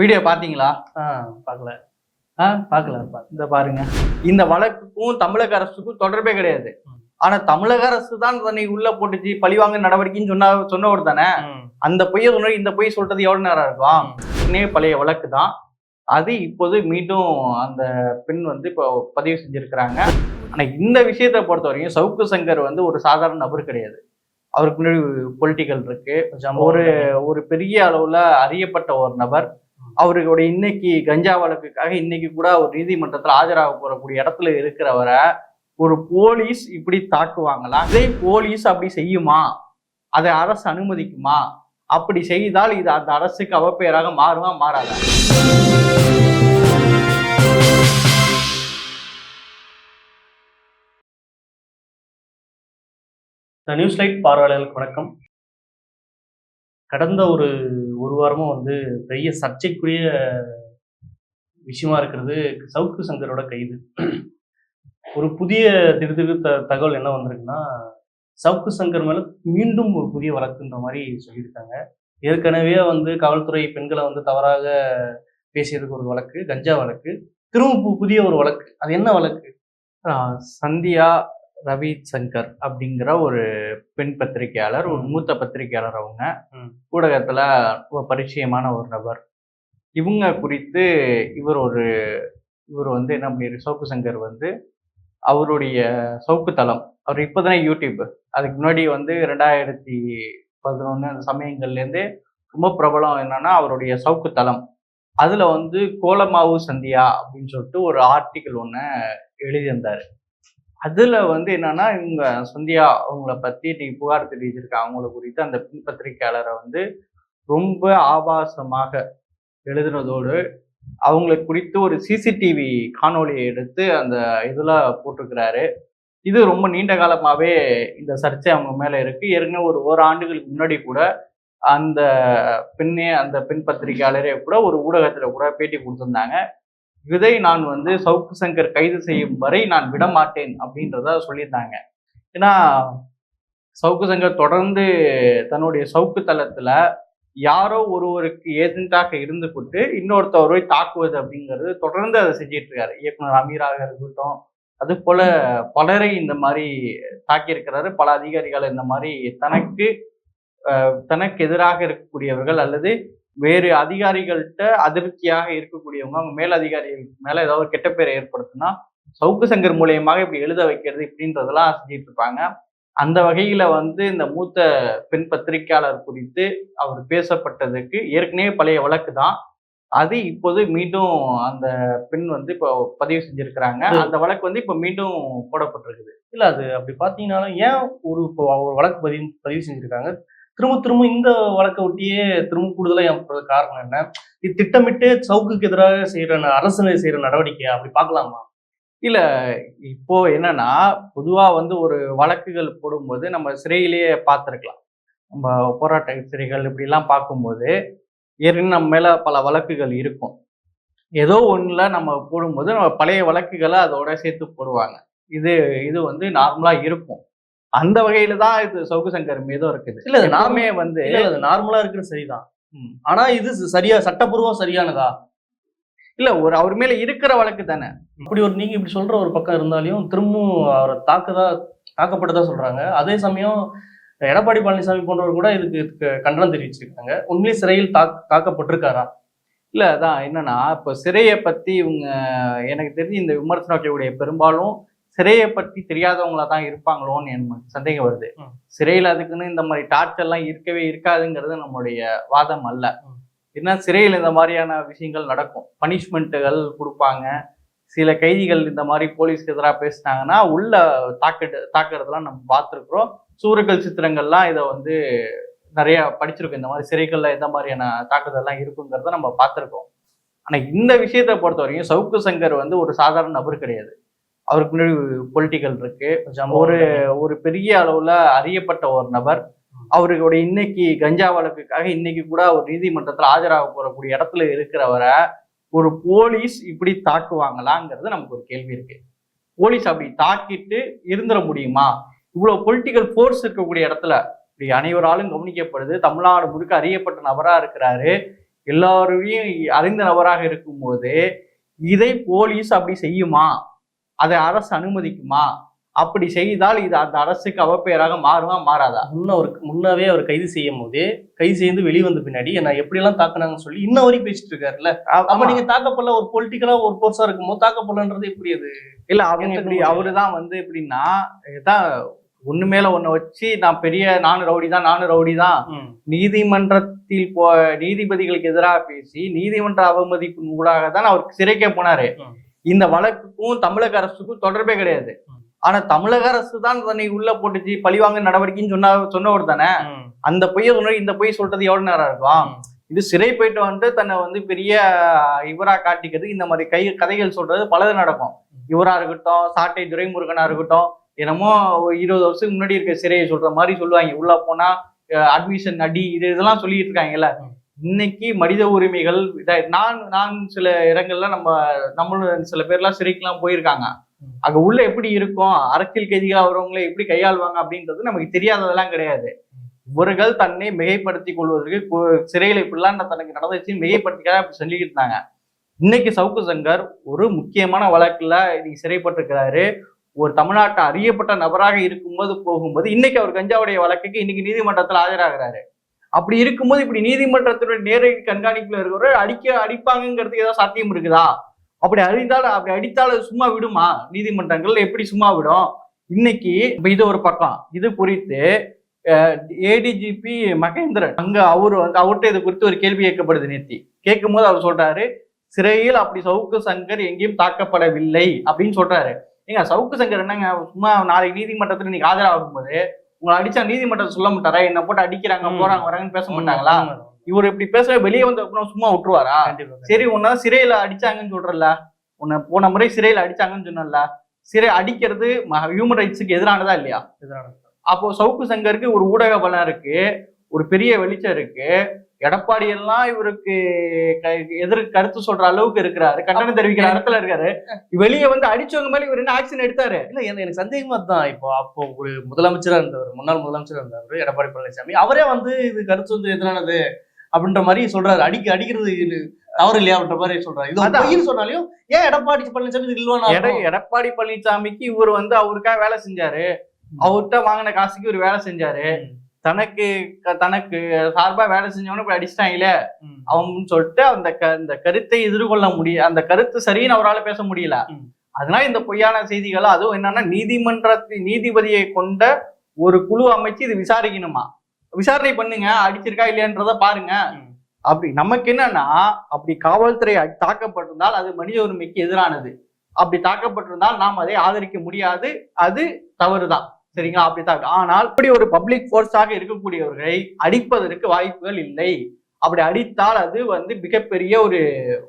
Video பாத்தீங்களா? ஆ பார்க்கல ஆ பார்க்கல இந்த பாருங்க. இந்த வழக்குக்கும் தமிழக அரசுக்கும் தொடர்பே கிடையாது. ஆனா தமிழக அரசு தான் தன்னை உள்ள போட்டுச்சு பழிவாங்க நடவடிக்கைன்னு சொன்ன சொன்னவர் தானே. அந்த பொய்யை சொன்ன இந்த பொய் சொல்றது எவ்வளவு நேரம் இருக்கும்? பழைய வழக்கு தான். அது இப்போது மீண்டும் அந்த பெண் வந்து இப்போ பதிவு செஞ்சிருக்கிறாங்க. ஆனா இந்த விஷயத்தை பொறுத்த வரைக்கும் சவுக்கு சங்கர் வந்து ஒரு சாதாரண நபர் கிடையாது. அவருக்கு முன்னாடி பொலிட்டிக்கல் இருக்கு. ஒரு ஒரு பெரிய அளவுல அறியப்பட்ட ஒரு நபர். அவருடைய இன்னைக்கு கஞ்சா வழக்குக்காக இன்னைக்கு கூட ஒரு நீதிமன்றத்தில் ஆஜராக போறக்கூடிய இடத்துல இருக்கிறவரை ஒரு போலீஸ் இப்படி தாக்குவாங்களா? இதே போலீஸ் அப்படி செய்யுமா? அதை அரசு அனுமதிக்குமா? அப்படி செய்தால் இது அந்த அரசுக்கு அவப்பெயராக மாறுமா மாறாதா? நியூஸ் லைட் பார்வையாளர்களுக்கு வணக்கம். கடந்த ஒரு ஒரு வாரமாக வந்து பெரிய சர்ச்சைக்குரிய விஷயமா இருக்கிறது சவுக்கு சங்கரோட கைது. ஒரு புதிய திடுதிடு த தகவல் என்ன வந்திருக்குன்னா சவுக்கு சங்கர் மேலே மீண்டும் ஒரு புதிய வழக்குன்ற மாதிரி சொல்லியிருக்காங்க. ஏற்கனவே வந்து காவல்துறை பெண்களை வந்து தவறாக பேசியதுக்கு ஒரு வழக்கு கஞ்சா வழக்கு திரும்ப பு- புதிய ஒரு வழக்கு. அது என்ன வழக்கு? சந்தியா ரவி சங்கர் அப்படிங்கிற ஒரு பெண் பத்திரிகையாளர் ஒரு மூத்த பத்திரிகையாளர் அவங்க. ஊடகத்துல பரிச்சயமான ஒரு நபர். இவங்க குறித்து இவர் ஒரு இவர் வந்து என்ன பண்ணிரு சவுக்கு சங்கர் வந்து அவருடைய சவுக்கு தளம். அவர் இப்போதானே யூடியூப். அதுக்கு முன்னாடி வந்து ரெண்டாயிரத்தி பதினொன்று அந்த சமயங்கள்லேருந்து ரொம்ப பிரபலம் என்னன்னா அவருடைய சவுக்கு தளம். அதுல வந்து கோலமாவு சந்தியா அப்படின்னு சொல்லிட்டு ஒரு ஆர்டிக்கல் ஒன்று எழுதியிருந்தாரு. அதுல வந்து என்னன்னா இவங்க சந்தியா அவங்கள பத்தி இன்னைக்கு புகார் தெரிவிச்சிருக்காங்க அவங்கள குறித்து அந்த பெண் பத்திரிகையாளரை வந்து ரொம்ப ஆபாசமாக எழுதுனதோடு அவங்களை குறித்து ஒரு சிசிடிவி காணொளியை எடுத்து அந்த இதில் போட்டிருக்கிறாரு. இது ரொம்ப நீண்ட காலமாகவே இந்த சர்ச்சை அவங்க மேலே இருக்குது ஏற்கனவே ஒரு ஓராண்டுகளுக்கு முன்னாடி கூட அந்த பெண்ணே அந்த பெண் பத்திரிகையாளரே கூட ஒரு ஊடகத்தில் கூட பேட்டி கொடுத்துருந்தாங்க. இதை நான் வந்து சவுக்கு சங்கர் கைது செய்யும் வரை நான் விட மாட்டேன் அப்படின்றத சொல்லியிருந்தாங்க. ஏன்னா சவுக்கு சங்கர் தொடர்ந்து தன்னுடைய சவுக்கு தளத்துல யாரோ ஒருவருக்கு ஏஜென்ட்டாக இருந்து கொண்டு இன்னொருத்தவரை தாக்குவது அப்படிங்கிறது தொடர்ந்து அதை செஞ்சிட்டு இருக்காரு. இயக்குனர் அமீராக இருக்கட்டும் அது போல பலரை இந்த மாதிரி தாக்கியிருக்கிறாரு. பல அதிகாரிகள் இந்த மாதிரி தனக்கு தனக்கு எதிராக இருக்கக்கூடியவர்கள் அல்லது வேறு அதிகாரிகள்கிட்ட அதிருப்தியாக இருக்கக்கூடியவங்க அவங்க மேல் அதிகாரிகளுக்கு மேல ஏதாவது ஒரு கெட்ட பேரை ஏற்படுத்தினா சவுக்கு சங்கர் மூலியமாக இப்படி எழுத வைக்கிறது இப்படின்றதெல்லாம் செஞ்சிட்டு இருப்பாங்க. அந்த வகையில வந்து இந்த மூத்த பெண் பத்திரிகையாளர் குறித்து அவர் பேசப்பட்டதுக்கு ஏற்கனவே பழைய வழக்கு தான். அது இப்போது மீண்டும் அந்த பெண் வந்து இப்போ பதிவு செஞ்சிருக்கிறாங்க. அந்த வழக்கு வந்து இப்போ மீண்டும் போடப்பட்டிருக்குது. இல்ல அது அப்படி பாத்தீங்கன்னாலும் ஏன் ஒரு இப்போ ஒரு வழக்கு பதிவு பதிவு செஞ்சிருக்காங்க? திரும்ப திரும்ப இந்த வழக்கை ஒட்டியே திரும்ப கூடுதலாக ஏன் காரணம் என்ன? இது திட்டமிட்டு சவுக்குக்கு எதிராக செய்கிற அரசு செய்கிற நடவடிக்கை அப்படி பார்க்கலாமா? இல்லை இப்போ என்னன்னா பொதுவாக வந்து ஒரு வழக்குகள் போடும்போது நம்ம சிறையிலேயே பார்த்துருக்கலாம். நம்ம போராட்ட சிறைகள் இப்படிலாம் பார்க்கும்போது ஏற்கனவே நம்ம மேலே பல வழக்குகள் இருக்கும். ஏதோ ஒன்றில் நம்ம போடும்போது நம்ம பழைய வழக்குகளை அதோட சேர்த்து போடுவாங்க. இது இது வந்து நார்மலாக இருக்கும். அந்த வகையில தான் இது சவுக்கு சங்கர் மீதும் இருக்குது. இல்ல, இது நாமே வந்து அது நார்மலா இருக்கிறது சரிதான். ஆனா இது சரியா சட்டப்பூர்வம் சரியானதா? இல்ல ஒரு அவர் மேல இருக்கிற வழக்கு தானே. இப்படி ஒரு நீங்க இப்படி சொல்ற ஒரு பக்கம் இருந்தாலும் திரும்பவும் அவரை தாக்குதா தாக்கப்பட்டதா சொல்றாங்க. அதே சமயம் எடப்பாடி பழனிசாமி போன்றவர் கூட இதுக்கு கண்டனம் தெரிவிச்சிருக்காங்க. உண்மையிலே சிறையில் தாக் தாக்கப்பட்டிருக்காரா? இல்ல அதான் என்னன்னா இப்போ சிறையை பத்தி இவங்க எனக்கு தெரிஞ்சு இந்த விமர்சனம் வைக்கக்கூடிய பெரும்பாலும் சிறையை பத்தி தெரியாதவங்களா தான் இருப்பாங்களோன்னு எனக்கு சந்தேகம் வருது. சிறையில் அதுக்குன்னு இந்த மாதிரி டார்ச்சர்லாம் இருக்கவே இருக்காதுங்கிறது நம்மளுடைய வாதம் அல்ல. ஏன்னா சிறையில் இந்த மாதிரியான விஷயங்கள் நடக்கும். பனிஷ்மெண்ட்டுகள் கொடுப்பாங்க. சில கைதிகள் இந்த மாதிரி போலீஸ்க்கு எதிராக பேசினாங்கன்னா உள்ள தாக்க தாக்குறதெல்லாம் நம்ம பார்த்துருக்குறோம். சூரர்கள் சித்திரங்கள்லாம் இதை வந்து நிறைய படிச்சிருக்கோம். இந்த மாதிரி சிறைகள்ல எந்த மாதிரியான தாக்குதல்லாம் இருக்குங்கிறத நம்ம பார்த்துருக்கோம். ஆனா இந்த விஷயத்தை பொறுத்த வரைக்கும் சவுக்கு சங்கர் வந்து ஒரு சாதாரண நபர் கிடையாது. அவருக்கு முன்னாடி பொலிட்டிக்கல் இருக்கு. ஒரு ஒரு பெரிய அளவுல அறியப்பட்ட ஒரு நபர். அவருடைய இன்னைக்கு கஞ்சா வழக்குக்காக இன்னைக்கு கூட ஒரு நீதிமன்றத்துல ஆஜராக போறக்கூடிய இடத்துல இருக்கிறவரை ஒரு போலீஸ் இப்படி தாக்குவாங்களாங்கிறது நமக்கு ஒரு கேள்வி இருக்கு. போலீஸ் அப்படி தாக்கிட்டு இருந்துட முடியுமா? இவ்வளவு பொலிட்டிக்கல் ஃபோர்ஸ் இருக்கக்கூடிய இடத்துல இப்படி அனைவராலும் கவனிக்கப்படுது. தமிழ்நாடு முழுக்க அறியப்பட்ட நபரா இருக்கிறாரு. எல்லாரையும் அறிந்த நபராக இருக்கும்போது இதை போலீஸ் அப்படி செய்யுமா? அதை அரசு அனுமதிக்குமா அப்படி செய்தால் இது அந்த அரசுக்கு அவப்பெயராக மாறுமா மாறாதா முன்ன அவர் முன்னாவே அவர் கைது செய்யும் போதே கைது செய்து வெளியே வந்த பின்னாடி என்ன எப்படி எல்லாம் தாக்குனாங்கன்னு சொல்லி இன்ன வரைக்கும் பேசிட்டு இருக்காருல்ல அப்ப. நீங்க தாக்கப்படல ஒரு பொலிட்டிக்கலா ஒரு போர்ஸா இருக்கும்போது தாக்கப்படலன்றது எப்படி அது இல்ல அவங்க இப்படி. அவருதான் வந்து எப்படின்னா இதான் ஒண்ணு மேல ஒண்ணு வச்சு நான் பெரிய நானும் ரவுடி தான் நானும் ரவுடி தான் நீதிமன்றத்தில் போ நீதிபதிகளுக்கு எதிராக பேசி நீதிமன்ற அவமதிப்பின் ஊடாக தான் அவர் சிறைக்கே போனாரு. இந்த வழக்குக்கும் தமிழக அரசுக்கும் தொடர்பே கிடையாது. ஆனா தமிழக அரசு தான் தன்னை உள்ள போட்டுச்சு பழிவாங்க நடவடிக்கைன்னு சொன்ன சொன்னவர் தானே அந்த பொய்யை சொன்ன இந்த பொய் சொல்றது எவ்வளவு நேரம் இருக்கும். இது சிறை போயிட்டு வந்துட்டு தன்னை வந்து பெரிய இவரா காட்டிக்கிறது இந்த மாதிரி கை கதைகள் சொல்றது பலது நடக்கும் இவரா இருக்கட்டும் சாட்டை துரைமுருகனா இருக்கட்டும் என்னமோ இருபது வருஷத்துக்கு முன்னாடி இருக்க சிறையை சொல்ற மாதிரி சொல்லுவாங்க உள்ள போனா அட்மிஷன் அடி இது இதெல்லாம் சொல்லிட்டு இருக்காங்கல்ல. இன்னைக்கு மனித உரிமைகள் நான் நான் சில இடங்கள்ல நம்ம நம்மளும் சில பேர்லாம் சிறைக்கெல்லாம் போயிருக்காங்க. அங்க உள்ள எப்படி இருக்கும் அரசியல் கைதிகளா வரவங்களை எப்படி கையாளுவாங்க அப்படின்றது நமக்கு தெரியாததெல்லாம் கிடையாது. இவர்கள் தன்னை மிகைப்படுத்திக் கொள்வதற்கு சிறையில் இப்படிலாம் தனக்கு நடந்துச்சு மிகைப்படுத்திக்க அப்படி சொல்லிக்கிட்டு இருந்தாங்க. இன்னைக்கு சவுக்கு சங்கர் ஒரு முக்கியமான வழக்குல இன்னைக்கு சிறைப்பட்டிருக்கிறாரு. ஒரு தமிழ்நாட்டு அறியப்பட்ட நபராக இருக்கும்போது போகும்போது இன்னைக்கு அவர் கஞ்சாவுடைய வழக்குக்கு இன்னைக்கு நீதிமன்றத்தில் ஆஜராகிறாரு. அப்படி இருக்கும்போது இப்படி நீதிமன்றத்தினுடைய நேரடி கண்காணிப்புல இருக்கிறவர் அடிக்க அடிப்பாங்கங்கிறதுக்கு ஏதாவது சாத்தியம் இருக்குதா? அப்படி அடித்தால் அப்படி அடித்தால் சும்மா விடுமா? நீதிமன்றங்கள் எப்படி சும்மா விடும்? இன்னைக்கு இப்ப இது ஒரு பக்கம். இது குறித்து ஏடிஜிபி மகேந்திரன் அங்க அவர் வந்து அவர்கிட்ட இது குறித்து ஒரு கேள்வி கேட்கப்படுது நேத்தி. கேட்கும் போது அவர் சொல்றாரு சிறையில் அப்படி சவுக்கு சங்கர் எங்கேயும் தாக்கப்படவில்லை அப்படின்னு சொல்றாரு. ஏங்க சவுக்கு சங்கர் என்னங்க? சும்மா நாளைக்கு நீதிமன்றத்தில் இன்னைக்கு ஆஜராகும் போது உங்களை அடிச்சா நீதிமன்றம் சொல்ல மாட்டாரா? என்ன போட்டு அடிக்கிறாங்க. போறாங்க வராங்கன்னு பேச மாட்டாங்களா. இவர் இப்படி பேச வெளியே வந்து அப்புறம் சும்மா விட்டுருவாரா? சரி உன்ன சிறையில அடிச்சாங்கன்னு சொல்றல உன்னை போன முறை சிறையில அடிச்சாங்கன்னு சொன்னல சிறை அடிக்கிறது ஹியூமன் ரைட்ஸுக்கு எதிரானதா இல்லையா? இதுதான். அப்போ சவுக்கு சங்கருக்கு ஒரு ஊடக பலம் இருக்கு ஒரு பெரிய வெளிச்சம் இருக்கு. எடப்பாடி எல்லாம் இவருக்கு எதிர் கருத்து சொல்ற அளவுக்கு இருக்கிறாரு. கண்டனம் தெரிவிக்கிற இடத்துல இருக்காரு. வெளியே வந்து அடிச்சவங்க மேல இவர் என்ன ஆக்ஷன் எடுத்தாரு? இல்ல எனக்கு சந்தேகமா தான் இப்போ அப்போ ஒரு முதலமைச்சரா இருந்தவர் முன்னாள் முதலமைச்சரா இருந்தவர் எடப்பாடி பழனிசாமி. அவரே வந்து இது கருத்து வந்து எதிரானது அப்படின்ற மாதிரி சொல்றாரு. அடிக்க அடிக்கிறது தவறு இல்லையா அப்படின்ற மாதிரி சொல்றாரு. இது. பொய்ன்னு சொன்னாலையும் ஏன் எடப்பாடி பழனிசாமி இது எடப்பாடி பழனிசாமிக்கு இவர் வந்து அவருக்காக வேலை செஞ்சாரு. அவர்கிட்ட வாங்கின காசுக்கு இவர் வேலை செஞ்சாரு. தனக்கு தனக்கு சார்பா வேலை செஞ்சவனு இப்படி அடிச்சிட்டாங்களே. அவன் சொல்லிட்டு அந்த க அந்த கருத்தை எதிர்கொள்ள முடிய அந்த கருத்து சரின்னு அவரால் பேச முடியல. அதனால இந்த பொய்யான செய்திகளை அதுவும் என்னன்னா நீதிமன்றத்தின் நீதிபதியை கொண்ட ஒரு குழு அமைச்சு இது விசாரிக்கணுமா? விசாரணை பண்ணுங்க அடிச்சிருக்கா இல்லையான்றத பாருங்க. அப்படி நமக்கு என்னன்னா அப்படி காவல்துறை தாக்கப்பட்டிருந்தால் அது மனித உரிமைக்கு எதிரானது. அப்படி தாக்கப்பட்டிருந்தால் நாம் அதை ஆதரிக்க முடியாது. அது தவறுதான். சரிங்களா? அப்படித்தான் ஆனால் இப்படி ஒரு பப்ளிக் ஃபோர்ஸாக இருக்கக்கூடியவர்களை அடிப்பதற்கு வாய்ப்புகள் இல்லை. அப்படி அடித்தால் அது வந்து மிகப்பெரிய ஒரு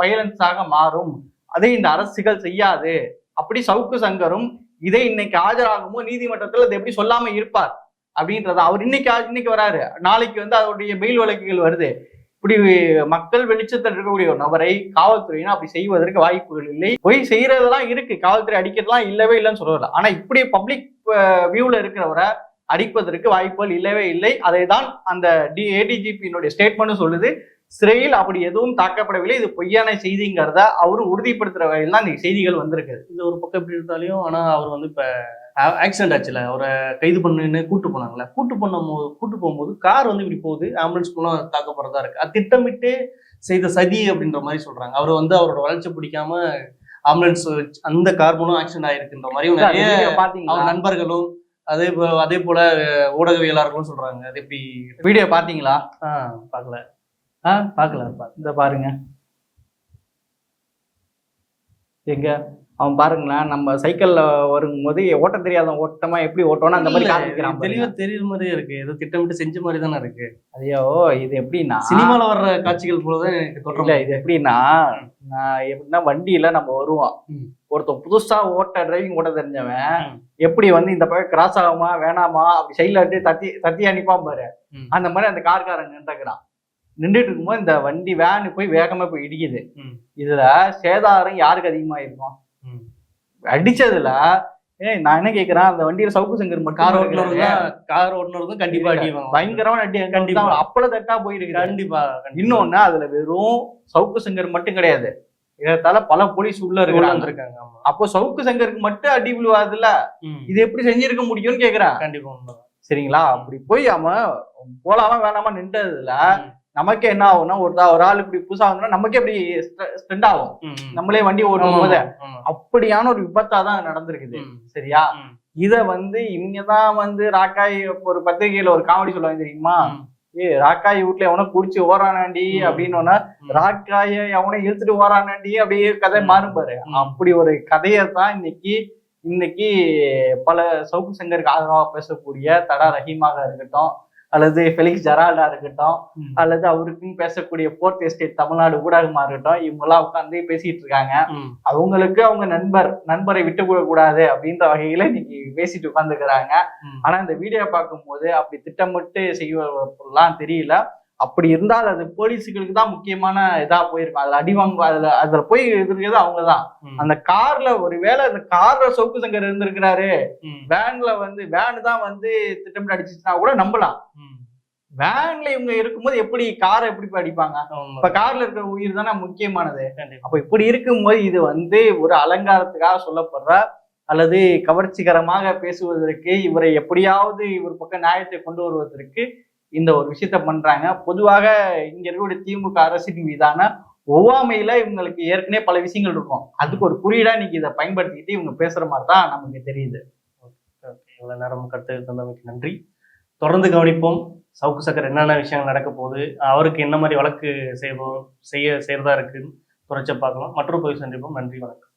வயலன்ஸாக மாறும். அதை இந்த அரசுகள் செய்யாது. அப்படி சவுக்கு சங்கரும் இதை இன்னைக்கு ஆஜராகுமோ நீதிமன்றத்தில் அது எப்படி சொல்லாம இருப்பார்? அப்படின்றத அவர் இன்னைக்கு இன்னைக்கு வராரு. நாளைக்கு வந்து அவருடைய மெயில் வழக்குகள் வருது. இப்படி மக்கள் வெளிச்சத்தில் இருக்கக்கூடிய ஒரு நபரை காவல்துறையினர் அப்படி செய்வதற்கு வாய்ப்புகள் இல்லை. போய் செய்யறதெல்லாம் இருக்கு. காவல்துறை அடிக்கிறதுலாம் இல்லவே இல்லைன்னு சொல்லல ஆனா இப்படி பப்ளிக் வியூல இருக்கிறவரை அடிப்பதற்கு வாய்ப்புகள் இல்லவே இல்லை. அதை தான் அந்த டி ஏடிஜிபியினுடைய ஸ்டேட்மெண்ட்டும் சொல்லுது. சிறையில் அப்படி எதுவும் தாக்கப்படவில்லை. இது பொய்யான செய்திங்கிறத அவரு உறுதிப்படுத்துற வகையில் தான் இந்த செய்திகள் வந்திருக்கு இது ஒரு பக்கம் எப்படி இருந்தாலையும் ஆனா அவர் வந்து இப்ப ஆக்சிடென்ட் ஆச்சுல. அவரை கைது பண்ணுன்னு கூட்டு போனாங்கல்ல. கூட்டு பண்ணும்போது கூட்டு போகும்போது கார் வந்து இப்படி போகுது. ஆம்புலன்ஸ் மூலம் தாக்கப்படுறதா இருக்கு. அது திட்டமிட்டு செய்த சதி அப்படின்ற மாதிரி சொல்றாங்க. அவர் வந்து அவரோட வளர்ச்சி பிடிக்காம ஆம்புலன்ஸ் அந்த கார் மூலம் ஆக்சிடென்ட் ஆயிருக்குன்ற மாதிரியும் நிறைய அவர் நண்பர்களும் அதே போ- அதே போல ஊடகவியலாளர்களும் சொல்றாங்க. அது எப்படி வீடியோ பாத்தீங்களா? ஆ பார்க்கல ஆ பார்க்கல இந்த பாருங்க. எங்க? அவன் பாருங்களேன் நம்ம சைக்கிள்ல வரும்போது ஓட்ட தெரியாதவன் ஓட்டமா எப்படி ஓட்டணும் அந்த மாதிரி காமிக்கிறான் இது தெளிவா தெரியுற மாதிரியே இருக்கு ஏதோ திட்டமிட்டு செஞ்ச மாதிரி தானே இருக்கு ஐயோ இது எப்படின்னா சினிமால வர்ற காட்சிகள் போலதான் எனக்கு தோற்றம் இது எப்படின்னா நான் எப்படின்னா வண்டியில நம்ம வருவோம். ஒருத்தன் புதுசா ஓட்ட டிரைவிங் ஓட்ட தெரிஞ்சவன். எப்படி வந்து இந்த பக்கம் கிராஸ் ஆகுமா வேணாமா அப்படி சைட்ல விட்டு தத்தி தத்தி அனுப்பாம பாரு. அந்த மாதிரி அந்த கார்காரன் நின்றுக்கிறான் நின்றுட்டு இருக்கும்போது இந்த வண்டி வேன் போய் வேகமா போய் இடிக்குது. இதுல சேதாரம் யாருக்கு அதிகமா இருக்கும். அடிச்சதுல ஏய் நான் என்ன கேக்குறேன்? அந்த வண்டியில சவுக்கு சங்கர் மட்டும் கார் ஓட்டுனவங்க கார் ஓட்டுனவங்க கண்டிப்பா அடி வாங்க பயங்கரமான அடி கண்டிப்பா. அப்பள தட்டா போயிருக்கு கண்டிப்பா. இன்னொன்னு அதுல வெறும் சவுக்கு சங்கர் மட்டும் கிடையாது. இதத்தால பல போலீஸ் உள்ள ஆமா. அப்போ சவுக்கு சங்கருக்கு மட்டும் அடி விழுவாதுல்ல. இது எப்படி செஞ்சிருக்க முடியும்னு கேக்குறேன். கண்டிப்பா சரிங்களா? அப்படி போய் அவன் போலாமா வேணாமா நின்றதுல. நமக்கே என்ன ஆகும்னா ஒரு ஒரு ஆள் இப்படி புதுசா வந்தோம்னா நமக்கே அப்படி ஸ்ட்ரெண்ட் ஆகும். நம்மளே வண்டி ஓட்டும் ஆமா, போது. அப்படியான ஒரு விபத்தா தான் நடந்திருக்குது சரியா. இத வந்து இவங்க தான் வந்து ராக்காய் ஒரு பத்திரிகையில ஒரு காமெடி சொல்லுவாங்க தெரியுமா. ஏ ராக்காய் வீட்டுல எவனோ குடிச்சு ஓரானாண்டி. அப்படின்னு. ராக்காய எவனோ இழுத்துட்டு ஓரானாண்டி அப்படியே கதை. மாறும் பாரு. அப்படி ஒரு கதையை தான் இன்னைக்கு இன்னைக்கு பல சவுக்கு சங்கருக்கு ஆதரவா பேசக்கூடிய தடா ரஹீமாக இருக்கட்டும் அல்லது ஃபெலிக்ஸ் ஜெரால்டா இருக்கட்டும். அல்லது அவருக்குன்னு பேசக்கூடிய போர்த் எஸ்டேட் தமிழ்நாடு ஊடகமா இருக்கட்டும் இவங்க எல்லாம் உட்காந்து பேசிட்டு இருக்காங்க. அவங்களுக்கு அவங்க நண்பர் நண்பரை விட்டு கொடுக்க கூடாது அப்படின்ற வகையில இன்னைக்கு பேசிட்டு உட்காந்துக்கிறாங்க. ஆனா இந்த வீடியோ பார்க்கும்போது அப்படி திட்டமிட்டு செய்வதெல்லாம் தெரியல அப்படி இருந்தால் அது போலீஸுகளுக்கு தான் முக்கியமான இதா போயிருக்கும் அதுல அடி வாங்க அதுல அதுல போய் இருக்கிறது அவங்க தான். அந்த கார்ல ஒருவேளை அந்த கார்ல சவுக்கு சங்கர் இருந்திருக்கிறாரு. வேன்ல வந்து வேன் தான் வந்து திட்டமிட்டு அடிச்சுச்சுன்னா கூட நம்பலாம். வேன்ல இவங்க இருக்கும்போது எப்படி காரை எப்படி அடிப்பாங்க இப்ப. கார்ல இருக்கிற உயிர் தானே முக்கியமானது. அப்ப இப்படி இருக்கும்போது இது வந்து ஒரு அலங்காரத்துக்காக சொல்லப்படுற அல்லது கவர்ச்சிகரமாக பேசுவதற்கு இவரை எப்படியாவது இவர் பக்கம் நியாயத்தை கொண்டு வருவதற்கு இந்த ஒரு விஷயத்த பண்றாங்க. பொதுவாக இங்க இருக்கக்கூடிய திமுக அரசின் மீதான ஒவ்வாமையில இவங்களுக்கு ஏற்கனவே பல விஷயங்கள் இருக்கும். அதுக்கு ஒரு குறியீடா நீங்க இதை பயன்படுத்திக்கிட்டு இவங்க பேசுற மாதிரி தான் நமக்கு தெரியுது. ஓகே, இவ்வளவு நேரம் கருத்து தந்தமைக்கு நன்றி. தொடர்ந்து கவனிப்போம். சவுக்கு சக்கர் என்னென்ன விஷயங்கள் நடக்க போகுது அவருக்கு என்ன மாதிரி வழக்கு செய்வோம் செய்ய செய்யறதா இருக்குன்னு குறைச்ச பார்க்கலாம். மற்றொரு பகுதி சந்திப்போம். நன்றி வணக்கம்.